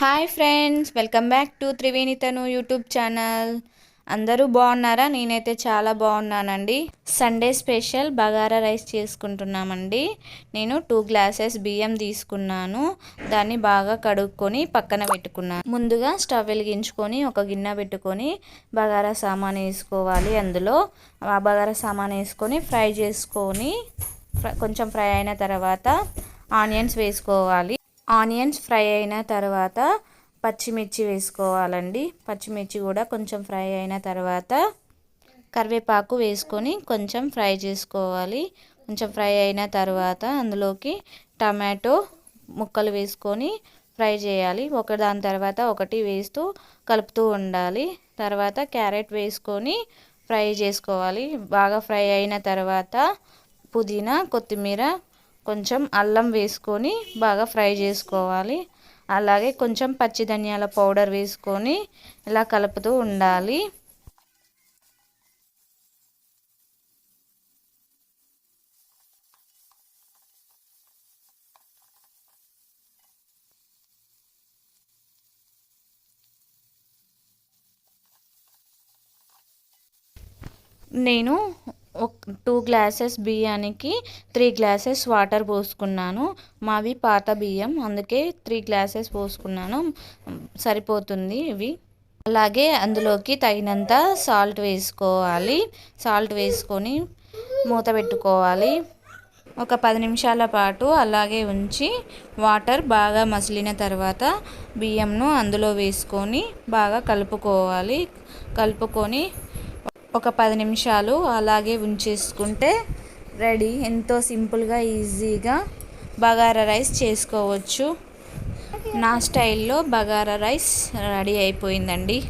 Hi friends welcome back to త్రివేణితను YouTube channel. అందరూ బాగున్నారా? నేనైతే చాలా బాగున్నానండి. సండే స్పెషల్ బగారా రైస్ చేసుకుంటున్నామండి. నేను టూ గ్లాసెస్ బియ్యం తీసుకున్నాను. దాన్ని బాగా కడుక్కొని పక్కన పెట్టుకున్నాను. ముందుగా స్టవ్ వెలిగించుకొని ఒక గిన్నె పెట్టుకొని బగారా సామాన్ వేసుకోవాలి అందులో. ఆ బగారా సామాన్ వేసుకొని ఫ్రై చేసుకొని కొంచెం ఫ్రై అయిన తర్వాత ఆనియన్స్ వేసుకోవాలి. ఆనియన్స్ ఫ్రై అయిన తర్వాత పచ్చిమిర్చి వేసుకోవాలండి. పచ్చిమిర్చి కూడా కొంచెం ఫ్రై అయిన తర్వాత కరివేపాకు వేసుకొని కొంచెం ఫ్రై చేసుకోవాలి. కొంచెం ఫ్రై అయిన తర్వాత అందులోకి టమాటో ముక్కలు వేసుకొని ఫ్రై చేయాలి. ఒక దాని తర్వాత ఒకటి వేస్తూ కలుపుతూ ఉండాలి. తర్వాత క్యారెట్ వేసుకొని ఫ్రై చేసుకోవాలి. బాగా ఫ్రై అయిన తర్వాత పుదీనా కొత్తిమీర కొంచెం అల్లం వేసుకొని బాగా ఫ్రై చేసుకోవాలి. అలాగే కొంచెం పచ్చి ధనియాల పౌడర్ వేసుకొని ఇలా కలుపుతూ ఉండాలి. నేను టూ గ్లాసెస్ బియ్యానికి త్రీ గ్లాసెస్ వాటర్ పోసుకున్నాను. మావి పాత బియ్యం అందుకే త్రీ గ్లాసెస్ పోసుకున్నాను. సరిపోతుంది ఇవి. అలాగే అందులోకి తగినంత సాల్ట్ వేసుకోవాలి. సాల్ట్ వేసుకొని మూత పెట్టుకోవాలి. ఒక పది నిమిషాల పాటు అలాగే ఉంచి వాటర్ బాగా మసిలిన తర్వాత బియ్యంను అందులో వేసుకొని బాగా కలుపుకోవాలి. కలుపుకొని ఒక పది నిమిషాలు అలాగే ఉంచేసుకుంటే రెడీ. ఎంతో సింపుల్గా ఈజీగా బగారా రైస్ చేసుకోవచ్చు. నా స్టైల్లో బగారా రైస్ రెడీ అయిపోయిందండి.